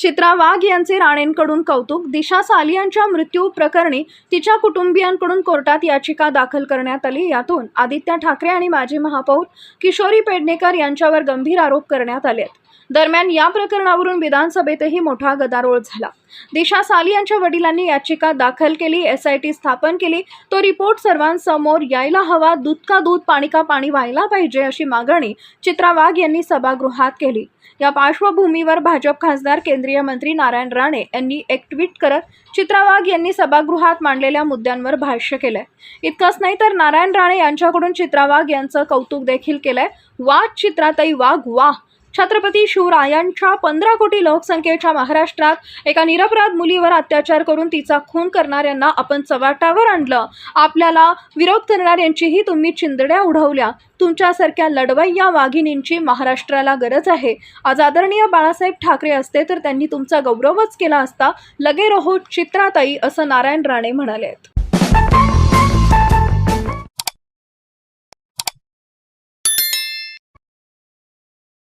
चित्रा वाघ यांचे राणेंकडून कौतुक दिशा साली यांच्या मृत्यू प्रकरणी तिच्या कुटुंबियांकडून कोर्टात याचिका दाखल करण्यात आली. यातून आदित्य ठाकरे आणि माजी महापौर किशोरी पेडणेकर यांच्यावर गंभीर आरोप करण्यात आले दरम्यान या प्रकरणावरून विधानसभेतही मोठा गदारोळ झाला. दिशा साली यांच्या वडिलांनी याचिका दाखल केली एस आय टी स्थापन केली. तो रिपोर्ट सर्वांसमोर यायला हवा दूध का दूध पाणी का पाणी व्हायला पाहिजे अशी मागणी चित्रा वाघ यांनी सभागृहात केली. या पार्श्वभूमीवर भाजप खासदार केंद्रीय मंत्री नारायण राणे यांनी एक ट्विट करत चित्रा वाघ यांनी सभागृहात मांडलेल्या मुद्द्यांवर भाष्य केलंय. इतकंच नाही तर नारायण राणे यांच्याकडून चित्रा वाघ यांचं कौतुक देखील केलंय. वा चित्राताई वाघ वा छत्रपती शिवरायांच्या पंधरा कोटी लोकसंख्येच्या महाराष्ट्रात एका निरपराध मुलीवर अत्याचार करून तिचा खून करणाऱ्यांना आपण चव्हाट्यावर आणलं. आपल्याला विरोध करणाऱ्यांचीही तुम्ही चिंदड्या उडवल्या. तुमच्यासारख्या लढवय्या वाघिणींची महाराष्ट्राला गरज आहे. आज आदरणीय बाळासाहेब ठाकरे असते तर त्यांनी तुमचा गौरवच केला असता लगे रहो चित्राताई असं नारायण राणे म्हणाले आहेत